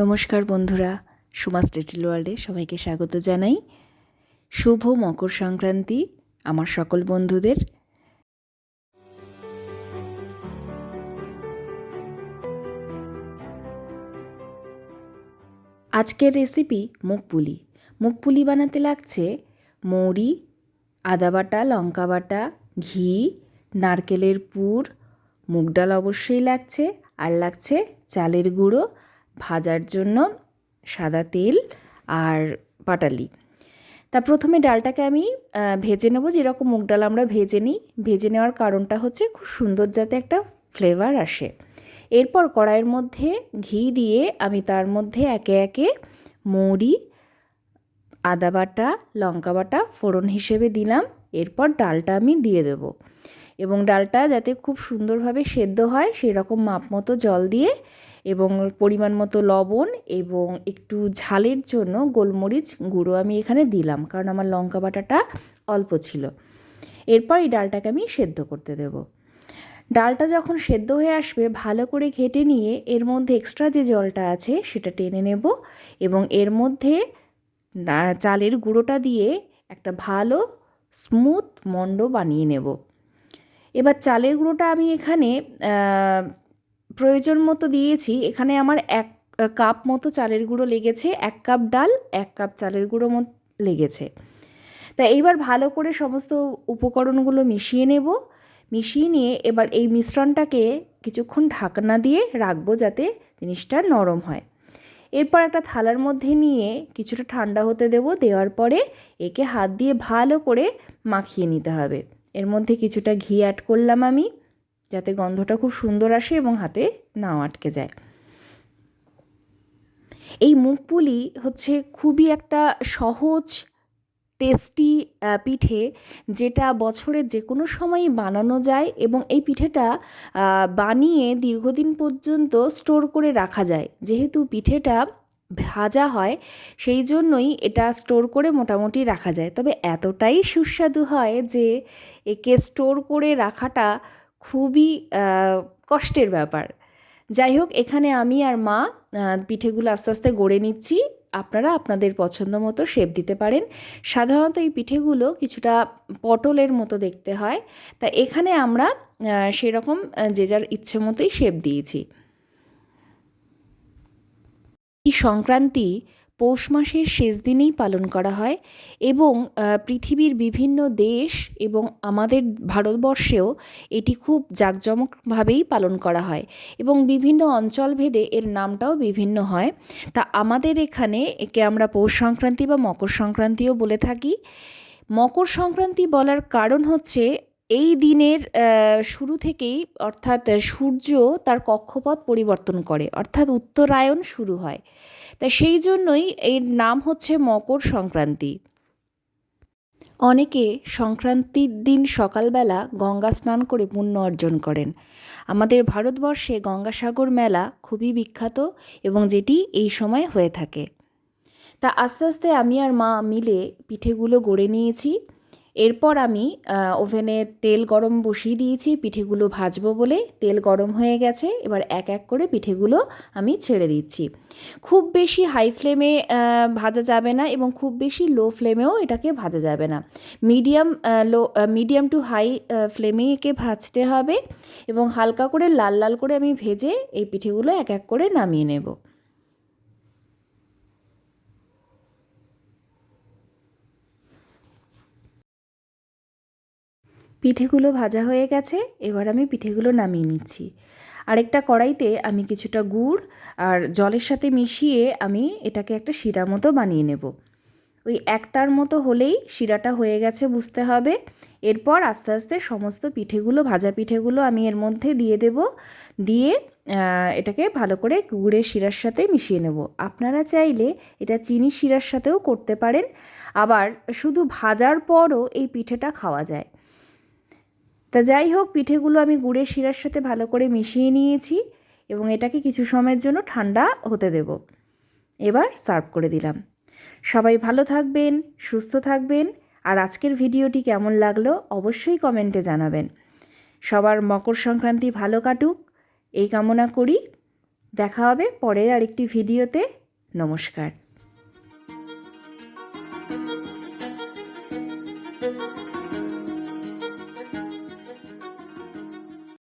নমস্কার বন্ধুরা, সুমা স্টেটিল ওয়ার্ল্ডে সবাইকে স্বাগত জানাই। শুভ মকর সংক্রান্তি, আমার সকল বন্ধুদের। আজকের রেসিপি মুগপুলি। মুগপুলি বানাতে লাগছে মৌরি, আদা বাটা, লঙ্কা বাটা, ঘি, নারকেলের পুর, মুগ ডাল অবশ্যই লাগছে, আর লাগছে চালের গুঁড়ো ভাজার জন্য সাদা তেল আর পাটালি তা প্রথমে ডালটাকে আমি ভেজে নেব। যেরকম মুগ ডাল আমরা ভেজে নিই, ভেজে নেওয়ার কারণটা হচ্ছে খুব সুন্দর যাতে একটা ফ্লেভার আসে। এরপর কড়াইয়ের মধ্যে ঘি দিয়ে আমি তার মধ্যে একে একে মৌরি, আদা বাটা, লঙ্কা বাটা ফোড়ন হিসেবে দিলাম। এরপর ডালটা আমি দিয়ে দেব। এবং ডালটা যাতে খুব সুন্দরভাবে সেদ্ধ হয় সেই রকম মাপ মতো জল দিয়ে এবং পরিমাণ মতো লবণ এবং একটু ঝালের জন্য গোলমরিচ গুঁড়ো আমি এখানে দিলাম, কারণ আমার লঙ্কা বাটাটা অল্প ছিল। এরপর এই ডালটাকে আমি সেদ্ধ করতে দেব। ডালটা যখন সেদ্ধ হয়ে আসবে, ভালো করে ঘেটে নিয়ে এর মধ্যে এক্সট্রা যে জলটা আছে সেটা টেনে নেব এবং এর মধ্যে চালের গুঁড়োটা দিয়ে একটা ভালো স্মুথ মণ্ড বানিয়ে নেব। এবার চালের গুঁড়োটা আমি এখানে প্রয়োজন মতো দিয়েছি। এখানে আমার এক কাপ মতো চালের গুঁড়ো লেগেছে, এক কাপ ডাল, এক কাপ চালের গুঁড়ো মতো লেগেছে। তা এইবার ভালো করে সমস্ত উপকরণগুলো মিশিয়ে নেব। মিশিয়ে নিয়ে এবার এই মিশ্রণটাকে কিছুক্ষণ ঢাকনা দিয়ে রাখব যাতে জিনিসটা নরম হয়। এরপর একটা থালার মধ্যে নিয়ে কিছুটা ঠান্ডা হতে দেব। দেওয়ার পরে একে হাত দিয়ে ভালো করে মাখিয়ে নিতে হবে। এর মধ্যে কিছুটা ঘি অ্যাড করলাম আমি, যাতে গন্ধটা খুব সুন্দর আসে এবং হাতে নাও আটকে যায়। এই মুগপুলি হচ্ছে খুবই একটা সহজ টেস্টি পিঠে যেটা বছরের যে কোনো সময়ই বানানো যায় এবং এই পিঠেটা বানিয়ে দীর্ঘদিন পর্যন্ত স্টোর করে রাখা যায়। যেহেতু পিঠেটা ভাজা হয়, সেই জন্যই এটা স্টোর করে মোটামুটি রাখা যায়। তবে এতটাই সুস্বাদু হয় যে একে স্টোর করে রাখাটা খুবই কষ্টের ব্যাপার। যাই হোক, এখানে আমি আর মা পিঠেগুলো আস্তে আস্তে গড়ে নিচ্ছি। আপনারা আপনাদের পছন্দ মতো শেপ দিতে পারেন। সাধারণত এই পিঠেগুলো কিছুটা পটলের মতো দেখতে হয়। তা এখানে আমরা সেরকম যে যার ইচ্ছে মতোই শেপ দিয়েছি। এই সংক্রান্তি পৌষ মাসের শেষ দিনেই পালন করা হয় এবং পৃথিবীর বিভিন্ন দেশ এবং আমাদের ভারতবর্ষেও এটি খুব জাঁকজমকভাবেই পালন করা হয় এবং বিভিন্ন অঞ্চল ভেদে এর নামটাও বিভিন্ন হয়। তা আমাদের এখানে একে আমরা পৌষ সংক্রান্তি বা মকর সংক্রান্তিও বলে থাকি। মকর সংক্রান্তি বলার কারণ হচ্ছে এই দিনের শুরু থেকেই অর্থাৎ সূর্য তার কক্ষপথ পরিবর্তন করে, অর্থাৎ উত্তরায়ণ শুরু হয়। তা সেই জন্যই এর নাম হচ্ছে মকর সংক্রান্তি। অনেকে সংক্রান্তির দিন সকালবেলা গঙ্গা স্নান করে পুণ্য অর্জন করেন। আমাদের ভারতবর্ষে গঙ্গাসাগর মেলা খুবই বিখ্যাত এবং যেটি এই সময় হয়ে থাকে। তা আস্তে আস্তে আমি আর মা মিলে পিঠেগুলো গড়ে নিয়েছি। এরপর আমি ওভেনে তেল গরম বসিয়ে দিয়েছি, পিঠেগুলো ভাজবো বলে। তেল গরম হয়ে গেছে, এবার এক এক করে পিঠেগুলো আমি ছেড়ে দিচ্ছি। খুব বেশি হাই ফ্লেমে ভাজা যাবে না এবং খুব বেশি লো ফ্লেমেও এটাকে ভাজা যাবে না। Medium low medium to high ফ্লেমে একে ভাজতে হবে এবং হালকা করে লাল লাল করে আমি ভেজে এই পিঠেগুলো এক এক করে নামিয়ে নেব। পিঠেগুলো ভাজা হয়ে গেছে, এবার আমি পিঠেগুলো নামিয়ে নিচ্ছি। আরেকটা কড়াইতে আমি কিছুটা গুড় আর জলের সাথে মিশিয়ে আমি এটাকে একটা শিরা মতো বানিয়ে নেব। ওই একতার মতো হলেই শিরাটা হয়ে গেছে বুঝতে হবে। এরপর আস্তে আস্তে সমস্ত পিঠেগুলো, ভাজা পিঠেগুলো আমি এর মধ্যে দিয়ে দেব। দিয়ে এটাকে ভালো করে গুড়ের শিরার সাথে মিশিয়ে নেব। আপনারা চাইলে এটা চিনি শিরার সাথেও করতে পারেন। আবার শুধু ভাজার পরও এই পিঠেটা খাওয়া যায়। তা যাই হোক পিঠেগুলো আমি গুড়ের শিরার সাথে ভালো করে মিশিয়ে নিয়েছি এবং এটাকে কিছু সময়ের জন্য ঠান্ডা হতে দেব। এবার সার্ভ করে দিলাম। সবাই ভালো থাকবেন, সুস্থ থাকবেন আর আজকের ভিডিওটি কেমন লাগল অবশ্যই কমেন্টে জানাবেন। সবার মকর সংক্রান্তি ভালো কাটুক, এই কামনা করি। দেখা হবে পরের আরেকটি ভিডিওতে। নমস্কার।